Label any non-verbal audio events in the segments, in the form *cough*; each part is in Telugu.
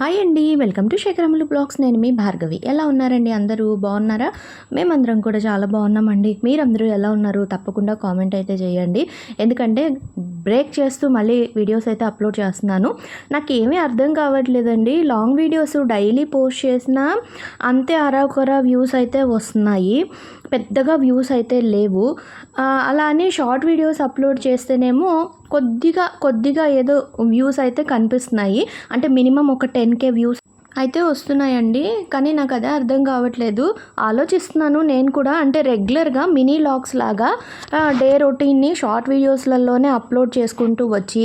హాయ్ అండి వెల్కమ్ టు శేఖరములు బ్లాగ్స్. నేను మీ భార్గవి. ఎలా ఉన్నారండి అందరూ? బాగున్నారా? మేమందరం కూడా చాలా బాగున్నామండి. మీరందరూ ఎలా ఉన్నారు? తప్పకుండా కామెంట్ అయితే చేయండి. ఎందుకంటే బ్రేక్ చేస్తూ మళ్ళీ వీడియోస్ అయితే అప్లోడ్ చేస్తున్నాను. నాకు ఏమీ అర్థం కావట్లేదండి. లాంగ్ వీడియోస్ డైలీ పోస్ట్ చేసినా అంతే అరాకొర వ్యూస్ అయితే వస్తున్నాయి. పెద్దగా వ్యూస్ అయితే లేవు. అలానే అలా అని షార్ట్ వీడియోస్ అప్లోడ్ చేస్తేనేమో కొద్దిగా కొద్దిగా ఏదో వ్యూస్ అయితే కనిపిస్తున్నాయి. అంటే మినిమం ఒక టెన్ కే వ్యూస్ అయితే వస్తున్నాయండి కానీ నాకు అదే అర్థం కావట్లేదు. ఆలోచిస్తున్నాను నేను కూడా అంటే రెగ్యులర్గా మినీ లాగ్స్ లాగా డే రొటీన్ని షార్ట్ వీడియోస్లలోనే అప్లోడ్ చేసుకుంటూ వచ్చి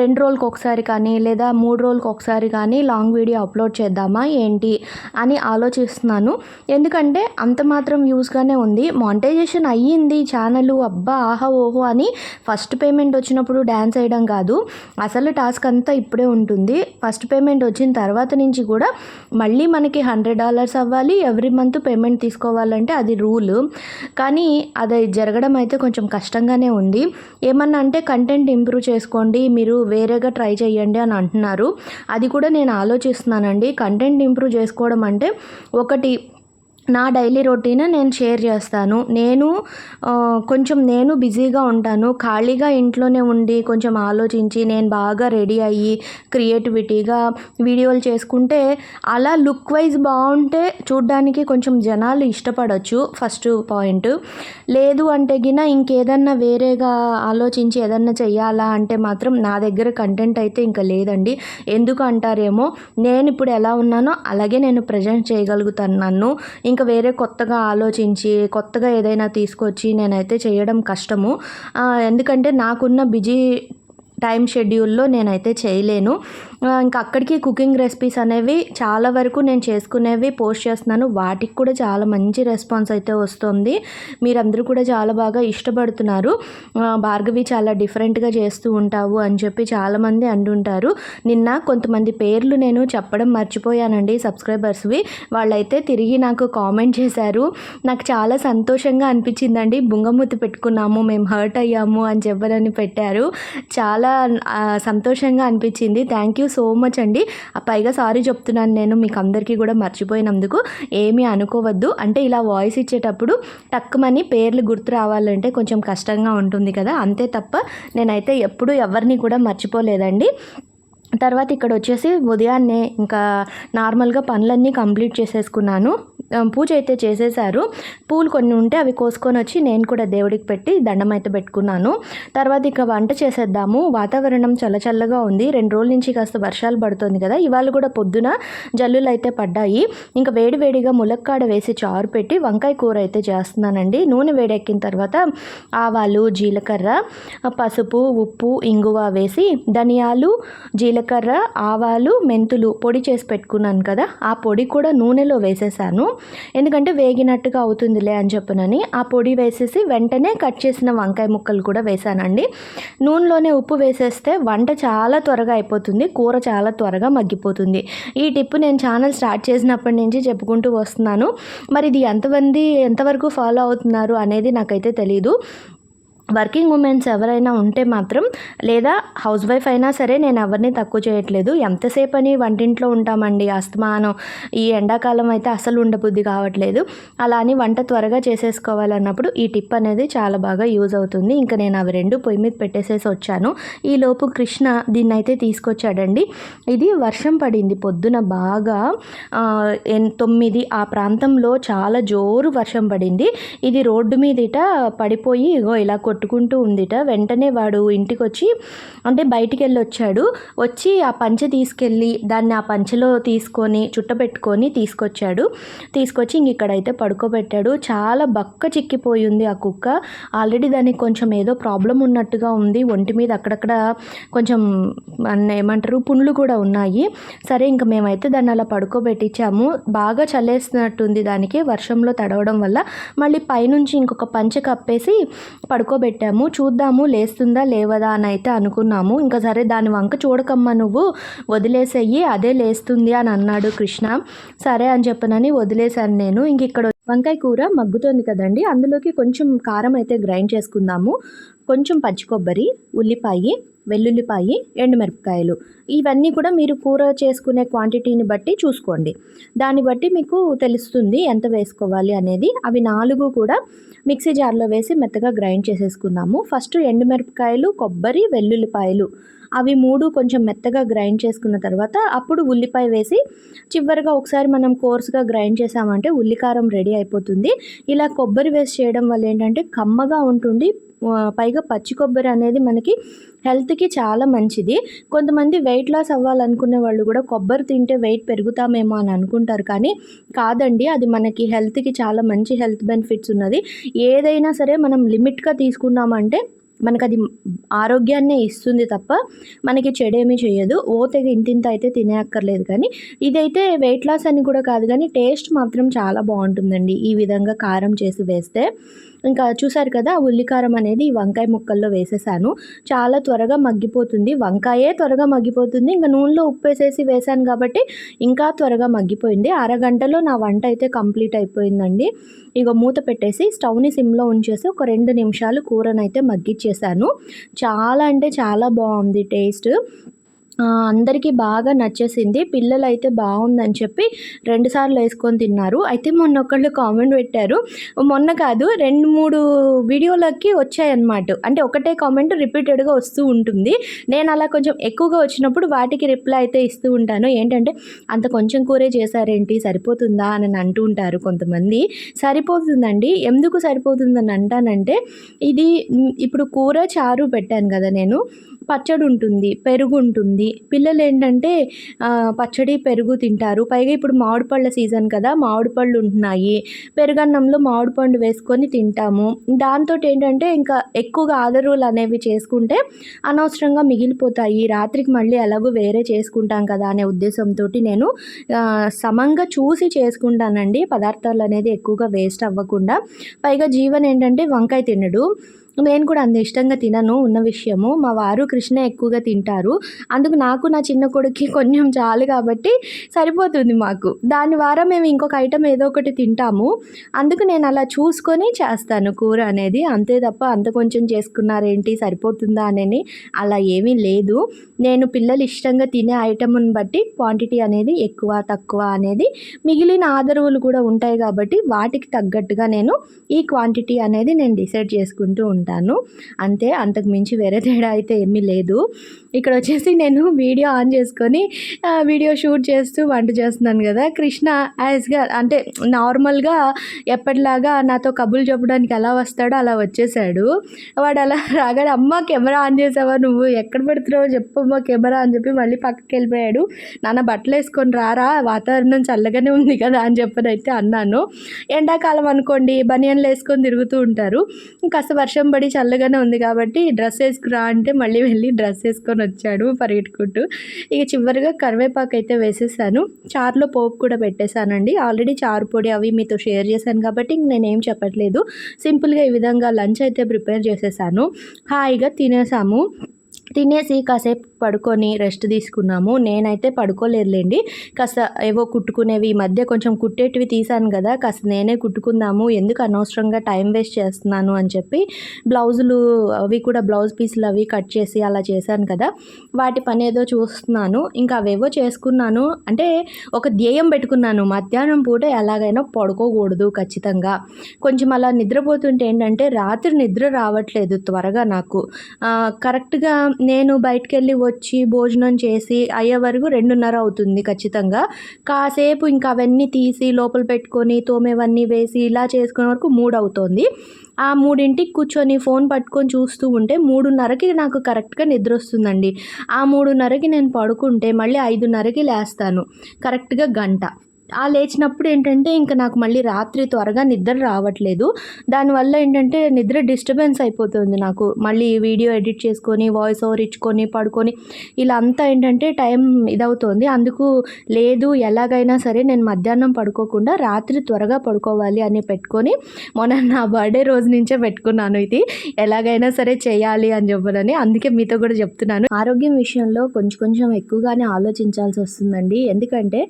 రెండు రోజులకు ఒకసారి కానీ లేదా మూడు రోజులకు ఒకసారి కానీ లాంగ్ వీడియో అప్లోడ్ చేద్దామా ఏంటి అని ఆలోచిస్తున్నాను. ఎందుకంటే అంత మాత్రం వ్యూస్గానే ఉంది. మానిటైజేషన్ అయ్యింది ఛానల్ అబ్బా ఆహా ఓహో అని ఫస్ట్ పేమెంట్ వచ్చినప్పుడు డ్యాన్స్ వేయడం కాదు. అసలు టాస్క్ అంతా ఇప్పుడే ఉంటుంది. ఫస్ట్ పేమెంట్ వచ్చిన తర్వాత నుంచి కూడా మళ్ళీ మనకి హండ్రెడ్ డాలర్స్ అవ్వాలి. ఎవ్రీ మంత్ పేమెంట్ తీసుకోవాలంటే అది రూల్ కానీ అది జరగడం అయితే కొంచెం కష్టంగానే ఉంది. ఏమన్నా అంటే కంటెంట్ ఇంప్రూవ్ చేసుకోండి. మీరు వేరేగా ట్రై చేయండి అని అంటున్నారు. అది కూడా నేను ఆలోచిస్తున్నానండి. కంటెంట్ ఇంప్రూవ్ చేసుకోవడం అంటే ఒకటి నా డైలీ రొటీన్ నేను షేర్ చేస్తాను. నేను కొంచెం నేను బిజీగా ఉంటాను. ఖాళీగా ఇంట్లోనే ఉండి కొంచెం ఆలోచించి నేను బాగా రెడీ అయ్యి క్రియేటివిటీగా వీడియోలు చేసుకుంటే అలా లుక్ వైజ్ బాగుంటే చూడ్డానికి కొంచెం జనాలు ఇష్టపడవచ్చు ఫస్ట్ పాయింట్. లేదు అంటే గిన ఇంకేదన్నా వేరేగా ఆలోచించి ఏదన్నా చెయ్యాలా అంటే మాత్రం నా దగ్గర కంటెంట్ అయితే ఇంకా లేదండి. ఎందుకు అంటారేమో నేను ఇప్పుడు ఎలా ఉన్నానో అలాగే నేను ప్రజెంట్ చేయగలుగుతాను నన్ను. ఇంకా వేరే కొత్తగా ఆలోచించి కొత్తగా ఏదైనా తీసుకొచ్చి నేనైతే చేయడం కష్టము. ఎందుకంటే నాకున్న బిజీ టైం షెడ్యూల్లో నేనైతే చేయలేను. ఇంకా అక్కడికి కుకింగ్ రెసిపీస్ అనేవి చాలా వరకు నేను చేసుకునేవి పోస్ట్ చేస్తున్నాను. వాటికి కూడా చాలా మంచి రెస్పాన్స్ అయితే వస్తుంది. మీరందరూ కూడా చాలా బాగా ఇష్టపడుతున్నారు. భార్గవి చాలా డిఫరెంట్గా చేస్తూ ఉంటావు అని చెప్పి చాలామంది అంటుంటారు. నిన్న కొంతమంది పేర్లు నేను చెప్పడం మర్చిపోయానండి సబ్స్క్రైబర్స్వి. వాళ్ళైతే తిరిగి నాకు కామెంట్ చేశారు. నాకు చాలా సంతోషంగా అనిపించిందండి. బుంగమూతి పెట్టుకున్నాము మేము హర్ట్ అయ్యాము అని చెప్పనని పెట్టారు. చాలా సంతోషంగా అనిపించింది. థ్యాంక్ యూ సో మచ్ అండి. ఆ పైగా సారీ చెప్తున్నాను నేను మీకు అందరికీ కూడా మర్చిపోయినందుకు. ఏమీ అనుకోవద్దు. అంటే ఇలా వాయిస్ ఇచ్చేటప్పుడు టక్కుమని పేర్లు గుర్తు రావాలంటే కొంచెం కష్టంగా ఉంటుంది కదా. అంతే తప్ప నేనైతే ఎప్పుడూ ఎవరిని కూడా మర్చిపోలేదండి. తర్వాత ఇక్కడ వచ్చేసి ఉదయాన్నే ఇంకా నార్మల్గా పనులన్నీ కంప్లీట్ చేసేసుకున్నాను. పూజ అయితే చేసేసారు. పూలు కొన్ని ఉంటే అవి కోసుకొని వచ్చి నేను కూడా దేవుడికి పెట్టి దండం అయితే పెట్టుకున్నాను. తర్వాత ఇక వంట చేసేద్దాము. వాతావరణం చల్ల చల్లగా ఉంది. రెండు రోజుల నుంచి కాస్త వర్షాలు పడుతుంది కదా. ఇవాళ కూడా పొద్దున జల్లులు అయితే పడ్డాయి. ఇంకా వేడివేడిగా ములక్కాడ వేసి చారు పెట్టి వంకాయ కూర అయితే చేస్తున్నానండి. నూనె వేడెక్కిన తర్వాత ఆవాలు జీలకర్ర పసుపు ఉప్పు ఇంగువ వేసి ధనియాలు జీలకర్ర ఆవాలు మెంతులు పొడి చేసి పెట్టుకున్నాను కదా ఆ పొడి కూడా నూనెలో వేసేసాను. ఎందుకంటే వేగినట్టుగా అవుతుందిలే అని చెప్పనని ఆ పొడి వేసేసి వెంటనే కట్ చేసిన వంకాయ ముక్కలు కూడా వేసానండి. నూనెలోనే ఉప్పు వేసేస్తే వంట చాలా త్వరగా అయిపోతుంది కూర చాలా త్వరగా మగ్గిపోతుంది. ఈ టిప్ నేను ఛానల్ స్టార్ట్ చేసినప్పటి నుంచి చెప్పుకుంటూ వస్తున్నాను. మరి ఇది ఎంతమంది ఎంతవరకు ఫాలో అవుతున్నారు అనేది నాకైతే తెలీదు. వర్కింగ్ ఉమెన్స్ ఎవరైనా ఉంటే మాత్రం లేదా హౌస్ వైఫ్ అయినా సరే నేను ఎవరిని తక్కువ చేయట్లేదు. ఎంతసేపు అని వంటింట్లో ఉంటామండి. అస్తమానం. ఈ ఎండాకాలం అయితే అసలు ఉండబుద్ధి కావట్లేదు. అలా అని వంట త్వరగా చేసేసుకోవాలన్నప్పుడు ఈ టిప్ అనేది చాలా బాగా యూజ్ అవుతుంది. ఇంకా నేను అవి రెండు పొయ్యి మీద పెట్టేసేసి వచ్చాను. ఈ లోపు కృష్ణ దీన్ని అయితే తీసుకొచ్చాడండి. ఇది వర్షం పడింది పొద్దున బాగా. ఎన్- తొమ్మిది ఆ ప్రాంతంలో చాలా జోరు వర్షం పడింది. ఇది రోడ్డు మీదిట పడిపోయి ఇగో ఇలా కొట్టుకుంటూ ఉందిట. వెంటనే వాడు ఇంటికి వచ్చి అంటే బయటికి వెళ్ళి వచ్చాడు వచ్చి ఆ పంచె తీసుకెళ్ళి దాన్ని ఆ పంచెలో తీసుకొని చుట్టబెట్టుకొని తీసుకొచ్చాడు. తీసుకొచ్చి ఇంక ఇక్కడైతే పడుకోబెట్టాడు. చాలా బక్క చిక్కిపోయి ఉంది ఆ కుక్క. ఆల్రెడీ దానికి కొంచెం ఏదో ప్రాబ్లం ఉన్నట్టుగా ఉంది. ఒంటి మీద అక్కడక్కడ కొంచెం ఏమంటారు పుండ్లు కూడా ఉన్నాయి. సరే ఇంకా మేమైతే దాన్ని అలా పడుకోబెట్టించాము. బాగా చల్లేస్తున్నట్టుంది దానికి. వర్షంలో తడవడం వల్ల మళ్ళీ పైనుంచి ఇంకొక పంచె కప్పేసి పెట్టాము. చూద్దాము లేస్తుందా లేవదా అని అయితే అనుకున్నాము. ఇంకా సరే దాని వంక చూడకమ్మా నువ్వు. వదిలేసేయి అదే లేస్తుంది అని అన్నాడు కృష్ణ. సరే అని చెప్పనని వదిలేశాను నేను. ఇంక ఇక్కడ వంకాయ కూర మగ్గుతోంది కదండి. అందులోకి కొంచెం కారం అయితే గ్రైండ్ చేసుకుందాము. కొంచెం పచ్చి కొబ్బరి ఉల్లిపాయ వెల్లుల్లిపాయి ఎండుమిరపకాయలు. ఇవన్నీ కూడా మీరు కూర చేసుకునే క్వాంటిటీని బట్టి చూసుకోండి. దాన్ని బట్టి మీకు తెలుస్తుంది ఎంత వేసుకోవాలి అనేది. అవి నాలుగు కూడా మిక్సీ జార్లో వేసి మెత్తగా గ్రైండ్ చేసేసుకుందాము. ఫస్ట్ ఎండుమిరపకాయలు కొబ్బరి వెల్లుల్లిపాయలు. అవి మూడు కొంచెం మెత్తగా గ్రైండ్ చేసుకున్న తర్వాత అప్పుడు ఉల్లిపాయ వేసి చివరిగా ఒకసారి మనం కోర్స్గా గ్రైండ్ చేసామంటే ఉల్లికారం రెడీ అయిపోతుంది. ఇలా కొబ్బరి వేసి చేయడం వల్ల ఏంటంటే కమ్మగా ఉంటుంది పైగా పచ్చి కొబ్బరి అనేది మనకి హెల్త్కి చాలా మంచిది. కొంతమంది వెయిట్ లాస్ అవ్వాలనుకునే వాళ్ళు కూడా కొబ్బరి తింటే వెయిట్ పెరుగుతామేమో అని అనుకుంటారు కానీ కాదండి అది మనకి హెల్త్కి చాలా మంచి హెల్త్ బెనిఫిట్స్ ఉన్నది. ఏదైనా సరే మనం లిమిట్గా తీసుకున్నామంటే మనకు అది ఆరోగ్యాన్నే ఇస్తుంది తప్ప మనకి చెడేమీ చేయదు ఓ తెగ ఇంతింత అయితే తినేయక్కర్లేదు కానీ ఇదైతే వెయిట్ లాస్ అని కూడా కాదు కానీ టేస్ట్ మాత్రం చాలా బాగుంటుందండి ఈ విధంగా కారం చేసి వేస్తే. ఇంకా చూసారు కదా ఉల్లికారం అనేది ఈ వంకాయ ముక్కల్లో వేసేసాను. చాలా త్వరగా మగ్గిపోతుంది. వంకాయే త్వరగా మగ్గిపోతుంది. ఇంకా నూనెలో ఉప్పు వేసేసి వేసాను కాబట్టి ఇంకా త్వరగా మగ్గిపోయింది. అరగంటలో నా వంట అయితే కంప్లీట్ అయిపోయిందండి. ఇక మూత పెట్టేసి స్టవ్ని సిమ్లో ఉంచేసి ఒక రెండు నిమిషాలు కూరనైతే మగ్గిచ్చేసాను. చాలా అంటే చాలా బాగుంది టేస్ట్. అందరికీ బాగా నచ్చేసింది. పిల్లలు అయితే బాగుందని చెప్పి రెండుసార్లు వేసుకొని తిన్నారు. అయితే మొన్న ఒకళ్ళు కామెంట్ పెట్టారు. మొన్న కాదు రెండు మూడు వీడియోలకి వచ్చాయన్నమాట. అంటే ఒకటే కామెంట్ రిపీటెడ్గా వస్తూ ఉంటుంది. నేను అలా కొంచెం ఎక్కువగా వచ్చినప్పుడు వాటికి రిప్లై అయితే ఇస్తూ ఉంటాను. ఏంటంటే అంత కొంచెం కూరే చేశారేంటి? సరిపోతుందా? అని అంటూ ఉంటారు కొంతమంది. సరిపోతుందండి. ఎందుకు సరిపోతుందని అంటానంటే ఇది ఇప్పుడు కూర చారు పెట్టాను కదా నేను. పచ్చడి ఉంటుంది పెరుగు ఉంటుంది పిల్లలు ఏంటంటే పచ్చడి పెరుగు తింటారు. పైగా ఇప్పుడు మామిడి పళ్ళ సీజన్ కదా మామిడి పళ్ళు ఉంటున్నాయి పెరుగన్నంలో మామిడి పండు వేసుకొని తింటాము. దాంతో ఏంటంటే ఇంకా ఎక్కువగా ఆదరువులు అనేవి చేసుకుంటే అనవసరంగా మిగిలిపోతాయి. రాత్రికి మళ్ళీ ఎలాగో వేరే చేసుకుంటాం కదా అనే ఉద్దేశంతో నేను సమంగా చూసి చేసుకుంటానండి. పదార్థాలు అనేది ఎక్కువగా వేస్ట్ అవ్వకుండా. పైగా జీవన్ ఏంటంటే వంకాయ తినడు. నేను కూడా అంత ఇష్టంగా తినను ఉన్న విషయము. మా వారు కృష్ణ ఎక్కువగా తింటారు. అందుకు నాకు నా చిన్న కొడుక్కి *laughs* కొంచెం చాలు కాబట్టి సరిపోతుంది మాకు. దాని ద్వారా మేము ఇంకొక ఐటెం ఏదో ఒకటి తింటాము. అందుకు నేను అలా చూసుకొని చేస్తాను కూర అనేది. అంతే తప్ప అంత కొంచెం చేసుకున్నారేంటి? సరిపోతుందా అనేది అలా ఏమీ లేదు. నేను పిల్లలు ఇష్టంగా తినే ఐటమ్ని బట్టి క్వాంటిటీ అనేది ఎక్కువ తక్కువ అనేది మిగిలిన ఆదరువులు కూడా ఉంటాయి కాబట్టి వాటికి తగ్గట్టుగా నేను ఈ క్వాంటిటీ అనేది నేను డిసైడ్ చేసుకుంటూ ఉంటాను. అంతే అంతకు మించి వేరే తేడా అయితే ఏమీ లేదు. ఇక్కడ వచ్చేసి నేను వీడియో ఆన్ చేసుకొని వీడియో షూట్ చేస్తూ వంట చేస్తున్నాను కదా. కృష్ణ యాజ్గా అంటే నార్మల్గా ఎప్పటిలాగా నాతో కబుల్ చెప్పడానికి ఎలా వస్తాడో అలా వచ్చేసాడు. వాడు అలా రాగానే అమ్మ కెమెరా ఆన్ చేసావా నువ్వు? ఎక్కడ పెడుతున్నావో చెప్పు అమ్మ కెమెరా అని చెప్పి మళ్ళీ పక్కకి వెళ్ళిపోయాడు. నాన్న బట్టలు వేసుకొని రారా? వాతావరణం చల్లగానే ఉంది కదా అని చెప్పని అయితే అన్నాను. ఎండాకాలం అనుకోండి బనియన్లు వేసుకొని తిరుగుతూ ఉంటారు. కాస్త వర్షం పడి చల్లగానే ఉంది కాబట్టి డ్రెస్ వేసుకురా అంటే మళ్ళీ వెళ్ళి డ్రెస్ వేసుకొని వచ్చాడు పరిగెట్టుకుంటూ ఇక చివరిగా కరివేపాకు అయితే వేసేసాను. చారులో పోపు కూడా పెట్టేశానండి. ఆల్రెడీ చారు పొడి అవి మీతో షేర్ చేశాను కాబట్టి ఇంక నేనేం చెప్పట్లేదు. సింపుల్గా ఈ విధంగా లంచ్ అయితే ప్రిపేర్ చేసేసాను. హాయిగా తినేసాము. తినేసి కాసేపు పడుకొని రెస్ట్ తీసుకున్నాము. నేనైతే పడుకోలేదులేండి. కాస్త ఏవో కుట్టుకునేవి ఈ మధ్య కొంచెం కుట్టేటివి తీసాను కదా కాస్త నేనే కుట్టుకుందాము ఎందుకు అనవసరంగా టైం వేస్ట్ చేస్తున్నాను అని చెప్పి బ్లౌజులు అవి కూడా బ్లౌజ్ పీసులు అవి కట్ చేసి అలా చేశాను కదా. వాటి పని ఏదో చూస్తున్నాను. ఇంకా అవేవో చేసుకున్నాను. అంటే ఒక ధ్యేయం పెట్టుకున్నాను. మధ్యాహ్నం పూట ఎలాగైనా పడుకోకూడదు ఖచ్చితంగా. కొంచెం అలా నిద్రపోతుంటే ఏంటంటే రాత్రి నిద్ర రావట్లేదు త్వరగా నాకు. కరెక్ట్గా నేను బయటికి వెళ్ళి వచ్చి భోజనం చేసి అయ్యే వరకు రెండున్నర అవుతుంది ఖచ్చితంగా. కాసేపు ఇంకా అవన్నీ తీసి లోపల పెట్టుకొని తోమేవన్నీ వేసి ఇలా చేసుకునే వరకు మూడు అవుతుంది. ఆ మూడింటికి కూర్చొని ఫోన్ పట్టుకొని చూస్తూ ఉంటే మూడున్నరకి నాకు కరెక్ట్గా నిద్ర వస్తుందండి. ఆ మూడున్నరకి నేను పడుకుంటే మళ్ళీ ఐదున్నరకి లేస్తాను. కరెక్ట్గా గంట. ఆ లేచినప్పుడు ఏంటంటే ఇంకా నాకు మళ్ళీ రాత్రి త్వరగా నిద్ర రావట్లేదు. దానివల్ల ఏంటంటే నిద్ర డిస్టర్బెన్స్ అయిపోతుంది నాకు. మళ్ళీ వీడియో ఎడిట్ చేసుకొని వాయిస్ ఓవర్ ఇచ్చుకొని పడుకొని ఇలా అంతా ఏంటంటే టైం ఇదవుతుంది. అందుకు లేదు ఎలాగైనా సరే నేను మధ్యాహ్నం పడుకోకుండా రాత్రి త్వరగా పడుకోవాలి అని పెట్టుకొని మొన్న నా బర్త్డే రోజు నుంచే పెట్టుకున్నాను ఇది. ఎలాగైనా సరే చేయాలి అని చెప్పనని అందుకే మీతో కూడా చెప్తున్నాను. ఆరోగ్యం విషయంలో కొంచెం కొంచెం ఎక్కువగానే ఆలోచించాల్సి వస్తుందండి. ఎందుకంటే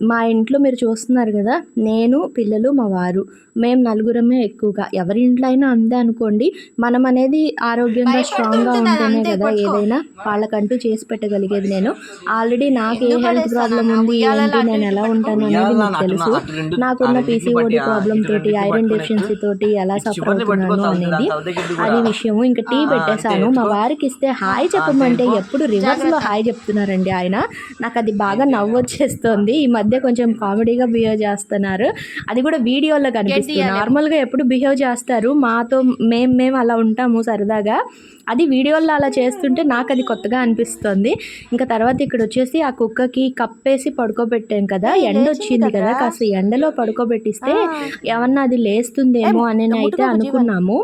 మా ఇంట్లో మీరు చూస్తున్నారు కదా నేను పిల్లలు మా వారు. మేము నలుగురమే ఎక్కువగా. ఎవరి ఇంట్లో అయినా అంతే అనుకోండి. మనం అనేది ఆరోగ్యంగా స్ట్రాంగ్గా ఉంటేనే కదా ఏదైనా వాళ్ళకంటూ చేసి పెట్టగలిగేది నేను. ఆల్రెడీ నాకు ఏ హెల్త్ ప్రాబ్లం ఉంది ఏంటి నేను ఎలా ఉంటాను అనేది మీకు తెలుసు. నాకున్న పీసీఓడి ప్రాబ్లం తోటి ఐరన్ డెఫిషియన్సీ తోటి ఎలా సఫర్ అవుతున్నాను అనేది అది విషయము. ఇంకా టీ పెట్టేశాను. మా వారికి ఇస్తే హాయ్ చెప్పమంటే ఎప్పుడు రివర్స్లో హాయ్ చెప్తున్నారండి ఆయన. నాకు అది బాగా నవ్వు వచ్చేస్తుంది ఈ మధ్య కొంచెం కామెడీగా బిహేవ్ చేస్తున్నారు. అది కూడా వీడియోలో కనిపిస్తుంది. నార్మల్గా ఎప్పుడు బిహేవ్ చేస్తారు. మాతో మేము మేము అలా ఉంటాము సరదాగా. అది వీడియోలో అలా చేస్తుంటే నాకు అది కొత్తగా అనిపిస్తుంది. ఇంకా తర్వాత ఇక్కడ వచ్చేసి ఆ కుక్కకి కప్పేసి పడుకోబెట్టాం కదా ఎండ వచ్చింది కదా? కాస్త ఎండలో పడుకోబెట్టిస్తే ఏమన్నా అది లేస్తుందేమో అని అయితే అనుకున్నాము.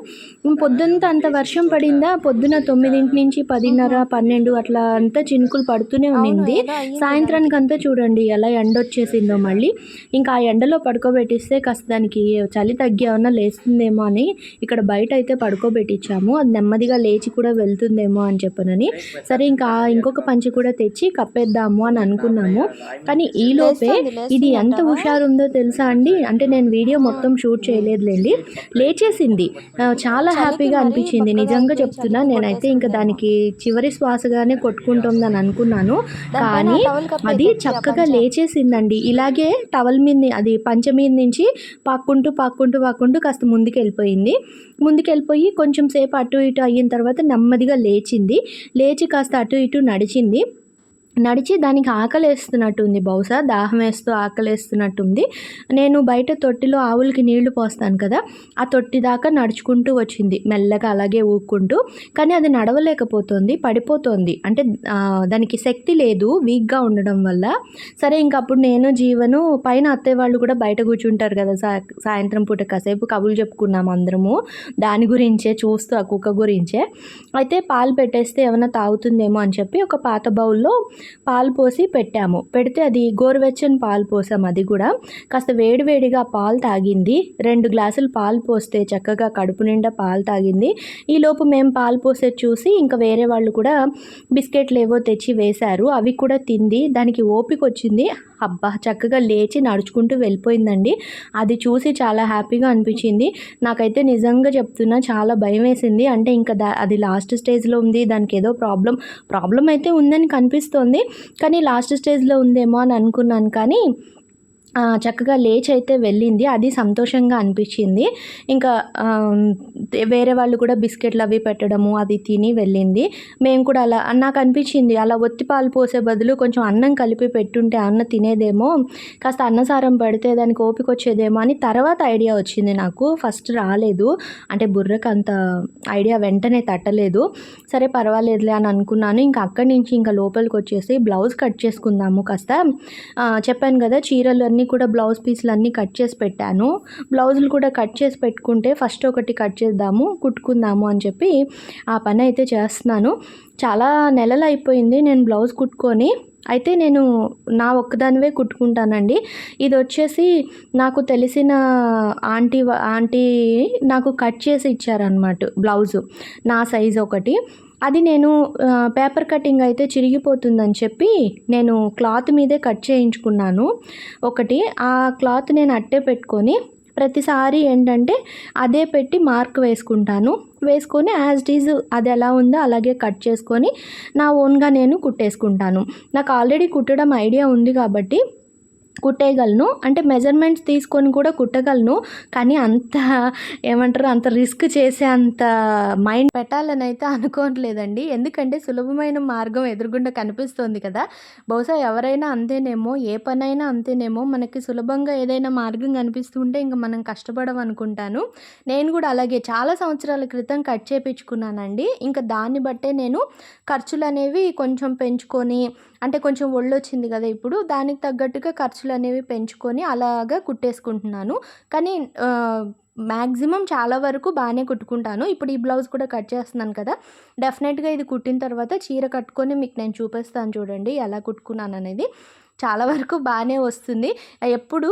పొద్దుంత అంత వర్షం పడిందా? పొద్దున తొమ్మిదింటి నుంచి పదిన్నర పన్నెండు అట్లా అంతా చినుకులు పడుతూనే ఉన్నింది సాయంత్రానికి అంతా చూడండి ఎలా ఎండ వచ్చేసిందో మళ్ళీ. ఇంకా ఆ ఎండలో పడుకోబెట్టిస్తే కాస్త దానికి చలి తగ్గి ఏమన్నా లేస్తుందేమో అని ఇక్కడ బయట అయితే పడుకోబెట్టించాము. అది నెమ్మదిగా లేచి కూడా వెళ్తుందేమో అని చెప్పనని. సరే ఇంకా ఇంకొక పంచి కూడా తెచ్చి కప్పేద్దాము అని అనుకున్నాము. కానీ ఈ లోపే ఇది ఎంత హుషారు ఉందో తెలుసా అండి? అంటే నేను వీడియో మొత్తం షూట్ చేయలేదులేండి. లేచేసింది. చాలా హ్యాపీగా అనిపించింది. నిజంగా చెప్తున్నా నేనైతే ఇంకా దానికి చివరి శ్వాసగానే కొట్టుకుంటుందని అనుకున్నాను. కానీ అది చక్కగా లేచేసిందండి. ఇలాగే టవల్ మీద అది పంచ మీద నుంచి పాక్కుంటూ పాక్కుంటూ పాక్కుంటూ కాస్త ముందుకు వెళ్ళిపోయింది ముందుకు వెళ్ళిపోయి కొంచెం సేపు అటు ఇటు అయిన తర్వాత నెమ్మదిగా లేచింది. లేచి కాస్త అటు ఇటు నడిచింది. నడిచి దానికి ఆకలేస్తున్నట్టుంది. బహుశా దాహం వేస్తూ ఆకలేస్తున్నట్టుంది. నేను బయట తొట్టిలో ఆవులకి నీళ్ళు పోస్తాను కదా ఆ తొట్టి దాకా నడుచుకుంటూ వచ్చింది. మెల్లగా అలాగే ఊక్కుంటూ. కానీ అది నడవలేకపోతుంది పడిపోతుంది. అంటే దానికి శక్తి లేదు వీక్గా ఉండడం వల్ల. సరే ఇంక అప్పుడు నేను జీవను పైన అత్తయ్య వాళ్ళు కూడా బయట కూర్చుంటారు కదా సా సాయంత్రం పూట కాసేపు కబులు చెప్పుకున్నాము అందరము. దాని గురించే చూస్తూ ఆ కుక్క గురించే. అయితే పాలు పెట్టేస్తే ఏమైనా తాగుతుందేమో అని చెప్పి ఒక పాత బౌల్లో పాలు పోసి పెట్టాము. పెడితే అది గోరువెచ్చని పాలు పోసాం అది కూడా. కాస్త వేడివేడిగా పాలు తాగింది. రెండు గ్లాసులు పాలు పోస్తే చక్కగా కడుపు నిండా పాలు తాగింది. ఈలోపు మేము పాలు పోసేది చూసి ఇంకా వేరే వాళ్ళు కూడా బిస్కెట్లు ఏవో తెచ్చి వేశారు. అవి కూడా తింది. దానికి ఓపిక వచ్చింది. అబ్బా చక్కగా లేచి నడుచుకుంటూ వెళ్ళిపోయిందండి. అది చూసి చాలా హ్యాపీగా అనిపించింది. నాకైతే నిజంగా చెప్తున్నా చాలా భయం వేసింది. అంటే ఇంకా దా అది లాస్ట్ స్టేజ్లో ఉంది. దానికి ఏదో ప్రాబ్లం ప్రాబ్లం అయితే ఉందని కనిపిస్తోంది. కానీ లాస్ట్ స్టేజ్లో ఉందేమో అని అనుకున్నాను. కానీ చక్కగా లేచి అయితే వెళ్ళింది. అది సంతోషంగా అనిపించింది. ఇంకా వేరే వాళ్ళు కూడా బిస్కెట్లు అవి పెట్టడము అది తిని వెళ్ళింది. మేము కూడా అలా నాకు అనిపించింది అలా ఒత్తి పాలు పోసే బదులు కొంచెం అన్నం కలిపి పెట్టుంటే అన్న తినేదేమో కాస్త అన్నసారం పడితే దానికి ఓపిక వచ్చేదేమో అని తర్వాత ఐడియా వచ్చింది నాకు. ఫస్ట్ రాలేదు. అంటే బుర్రకు అంత ఐడియా వెంటనే తట్టలేదు. సరే పర్వాలేదులే అని అనుకున్నాను. ఇంకా అక్కడి నుంచి ఇంకా లోపలికి వచ్చేసి బ్లౌజ్ కట్ చేసుకుందాము కాస్త. చెప్పాను కదా చీరలు అన్నీ అన్నీ కూడా బ్లౌజ్ పీసులు అన్నీ కట్ చేసి పెట్టాను. బ్లౌజులు కూడా కట్ చేసి పెట్టుకుంటే ఫస్ట్ ఒకటి కట్ చేద్దాము కుట్టుకుందాము అని చెప్పి ఆ పని అయితే చేస్తున్నాను. చాలా నెలలు అయిపోయింది నేను బ్లౌజ్ కుట్టుకొని. అయితే నేను నా ఒక్కదానివే కుట్టుకుంటానండి. ఇది వచ్చేసి నాకు తెలిసిన ఆంటీ ఆంటీ నాకు కట్ చేసి ఇచ్చారనమాట బ్లౌజు. నా సైజ్ ఒకటి. అది నేను పేపర్ కటింగ్ అయితే చిరిగిపోతుందని చెప్పి నేను క్లాత్ మీదే కట్ చేయించుకున్నాను. ఒకటి ఆ క్లాత్ నేను అట్టే పెట్టుకొని ప్రతిసారి ఏంటంటే అదే పెట్టి మార్క్ వేసుకుంటాను. వేసుకొని యాజ్ ఇట్ ఈజ్ అది ఎలా ఉందో అలాగే కట్ చేసుకొని నా ఓన్గా నేను కుట్టేసుకుంటాను. నాకు ఆల్రెడీ కుట్టడం ఐడియా ఉంది కాబట్టి కుట్టేయగలను. అంటే మెజర్మెంట్స్ తీసుకొని కూడా కుట్టగలను. కానీ అంత ఏమంటారు అంత రిస్క్ చేసే అంత మైండ్ పెట్టాలని అయితే అనుకోవట్లేదండి. ఎందుకంటే సులభమైన మార్గం ఎదురుగుండా కనిపిస్తుంది కదా. బహుశా ఎవరైనా అంతేనేమో ఏ పనైనా అంతేనేమో మనకి సులభంగా ఏదైనా మార్గం కనిపిస్తుంటే ఇంకా మనం కష్టపడం అనుకుంటాను నేను కూడా అలాగే చాలా సంవత్సరాల క్రితం కట్ చేపించుకున్నానండి. ఇంకా దాన్ని బట్టే నేను ఖర్చులు అనేవి కొంచెం పెంచుకొని అంటే కొంచెం ఒళ్ళు వచ్చింది కదా ఇప్పుడు దానికి తగ్గట్టుగా ఖర్చులు అనేవి పెంచుకొని అలాగా కుట్టేసుకుంటున్నాను. కానీ మ్యాక్సిమం చాలా వరకు బాగానే కుట్టుకుంటాను. ఇప్పుడు ఈ బ్లౌజ్ కూడా కట్ చేస్తున్నాను కదా డెఫినెట్గా ఇది కుట్టిన తర్వాత చీర కట్టుకొని మీకు నేను చూపిస్తాను చూడండి ఎలా కుట్టుకున్నాను అనేది చాలా వరకు బాగానే వస్తుంది. ఎప్పుడు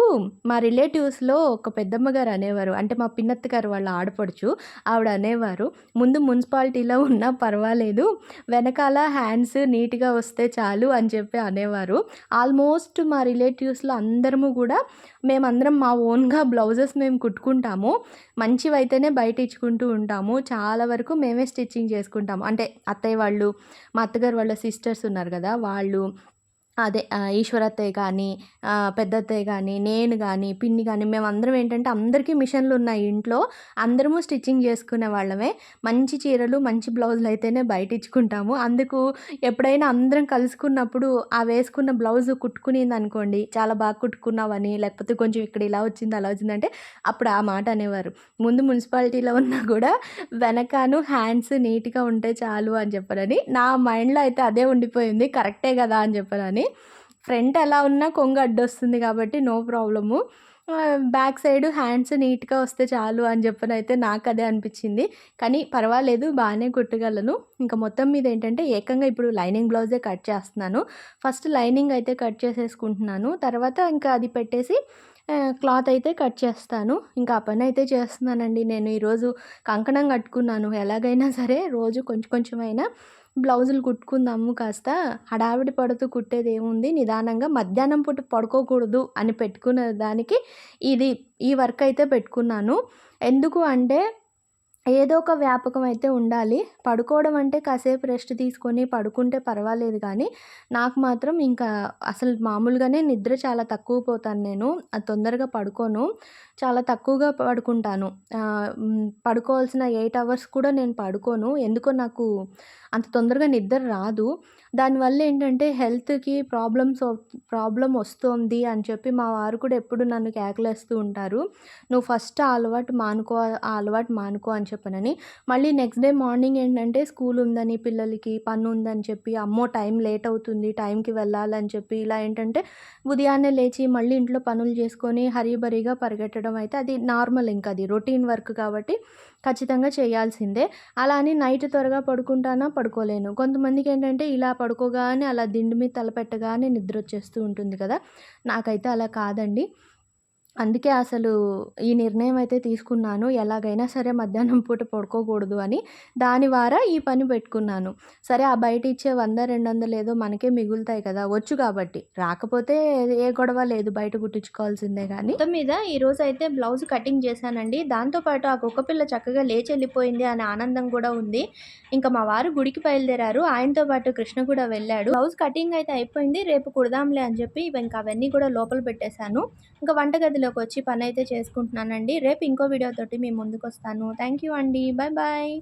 మా రిలేటివ్స్లో ఒక పెద్దమ్మ గారు అనేవారు. అంటే మా పిన్నత్త గారు వాళ్ళ ఆడపడుచు ఆవిడ అనేవారు. ముందు మున్సిపాలిటీలో ఉన్నా పర్వాలేదు. వెనకాల హ్యాండ్స్ నీట్గా వస్తే చాలు అని చెప్పి అనేవారు. ఆల్మోస్ట్ మా రిలేటివ్స్లో అందరము కూడా మేమందరం మా ఓన్గా బ్లౌజెస్ మేము కుట్టుకుంటాము. మంచివైతేనే బయట ఇచ్చుకుంటూ ఉంటాము. చాలా వరకు మేమే స్టిచ్చింగ్ చేసుకుంటాము. అంటే అత్తయ్య వాళ్ళు మా అత్తగారు వాళ్ళ సిస్టర్స్ ఉన్నారు కదా వాళ్ళు అదే ఈశ్వరత్తయ్య కానీ పెద్దత్తయ్య కానీ నేను కానీ పిన్ని కానీ మేమందరం ఏంటంటే అందరికీ మిషన్లు ఉన్నాయి ఇంట్లో. అందరము స్టిచ్చింగ్ చేసుకునే వాళ్ళమే. మంచి చీరలు మంచి బ్లౌజులు అయితేనే బయట ఇచ్చుకుంటాము. అందుకు ఎప్పుడైనా అందరం కలుసుకున్నప్పుడు ఆ వేసుకున్న బ్లౌజ్ కుట్టుకునింది అనుకోండి చాలా బాగా కుట్టుకున్నావని లేకపోతే కొంచెం ఇక్కడ ఇలా వచ్చింది అలా వచ్చిందంటే అప్పుడు ఆ మాట అనేవారు. ముందు మున్సిపాలిటీలో ఉన్నా కూడా వెనకాను హ్యాండ్స్ నీట్గా ఉంటే చాలు అని చెప్పారని. నా మైండ్లో అయితే అదే ఉండిపోయింది కరెక్టే కదా అని చెప్పారని. ఫ్రంట్ ఎలా ఉన్నా కొంగు అడ్డొస్తుంది కాబట్టి no problem. Back side hands నీట్గా వస్తే చాలు అని చెప్పని అయితే నాకు అదే అనిపించింది. కానీ పర్వాలేదు బాగానే కుట్టగలను. ఇంకా మొత్తం మీద ఏంటంటే ఏకంగా ఇప్పుడు లైనింగ్ బ్లౌజే కట్ చేస్తున్నాను. ఫస్ట్ లైనింగ్ అయితే కట్ చేసేసుకుంటున్నాను. తర్వాత ఇంకా అది పెట్టేసి క్లాత్ అయితే కట్ చేస్తాను. ఇంకా ఆ పని అయితే చేస్తున్నానండి. నేను ఈరోజు కంకణం కట్టుకున్నాను. ఎలాగైనా సరే రోజు కొంచెం కొంచెమైనా బ్లౌజులు కుట్టుకుందాము కాస్త. హడావిడి పడుతూ కుట్టేది ఏముంది? నిదానంగా మధ్యాహ్నం పూట పడుకోకూడదు అని పెట్టుకున్న దానికి ఇది ఈ వర్క్ అయితే పెట్టుకున్నాను. ఎందుకు అంటే ఏదో ఒక వ్యాపకం అయితే ఉండాలి. పడుకోవడం అంటే కాసేపు రెస్ట్ తీసుకొని పడుకుంటే పర్వాలేదు కానీ నాకు మాత్రం ఇంకా అసలు మామూలుగానే నిద్ర చాలా తక్కువ పోతాను నేను. అది తొందరగా పడుకోను. చాలా తక్కువగా పడుకుంటాను. పడుకోవాల్సిన ఎయిట్ అవర్స్ కూడా నేను పడుకోను. ఎందుకో నాకు అంత తొందరగా నిద్ర రాదు. దానివల్ల ఏంటంటే హెల్త్కి ప్రాబ్లమ్స్ ప్రాబ్లం వస్తుంది అని చెప్పి మా వారు కూడా ఎప్పుడు నన్ను కేకలేస్తూ ఉంటారు. నువ్వు ఫస్ట్ ఆ అలవాటు మానుకో ఆ అలవాటు మానుకో అని చెప్పనని. మళ్ళీ నెక్స్ట్ డే మార్నింగ్ ఏంటంటే స్కూల్ ఉందని పిల్లలకి పని ఉందని చెప్పి అమ్మో టైం లేట్ అవుతుంది టైంకి వెళ్ళాలని చెప్పి ఇలా ఏంటంటే ఉదయాన్నే లేచి మళ్ళీ ఇంట్లో పనులు చేసుకొని హరీబరీగా పరిగెట్టడం అయితే అది నార్మల్ ఇంకా అది రొటీన్ వర్క్ కాబట్టి ఖచ్చితంగా చేయాల్సిందే. అలా అని నైట్ త్వరగా పడుకుంటానా? పడుకోలేను. కొంతమందికి ఏంటంటే ఇలా పడుకోగానే అలా దిండు మీద తలపెట్టగానే నిద్ర వచ్చేస్తూ ఉంటుంది కదా. నాకైతే అలా కాదండి. అందుకే అసలు ఈ నిర్ణయం అయితే తీసుకున్నాను. ఎలాగైనా సరే మధ్యాహ్నం పూట పడుకోకూడదు అని దాని ద్వారా ఈ పని పెట్టుకున్నాను. సరే ఆ బయట ఇచ్చే వంద రెండు వందలు ఏదో మనకే మిగులుతాయి కదా! వచ్చు కాబట్టి. రాకపోతే ఏ గొడవ లేదు. బయట కుట్టించుకోవాల్సిందే కానీ మొత్తం మీద ఈరోజు అయితే బ్లౌజ్ కటింగ్ చేశానండి. దాంతోపాటు ఆ కుక్కపిల్ల చక్కగా లేచి వెళ్ళిపోయింది అనే ఆనందం కూడా ఉంది. ఇంకా మా వారు గుడికి బయలుదేరారు. ఆయనతో పాటు కృష్ణ కూడా వెళ్ళాడు. బ్లౌజ్ కటింగ్ అయితే అయిపోయింది. రేపు కుడదాంలే అని చెప్పి ఇంకా అవన్నీ కూడా లోపల పెట్టేశాను. ఇంకా వంటగదిలోకి వచ్చి పని అయితే చేసుకుంటున్నానండి. రేపు ఇంకో వీడియోతోటి మీ ముందుకు వస్తాను థ్యాంక్ యూ అండి. Bye bye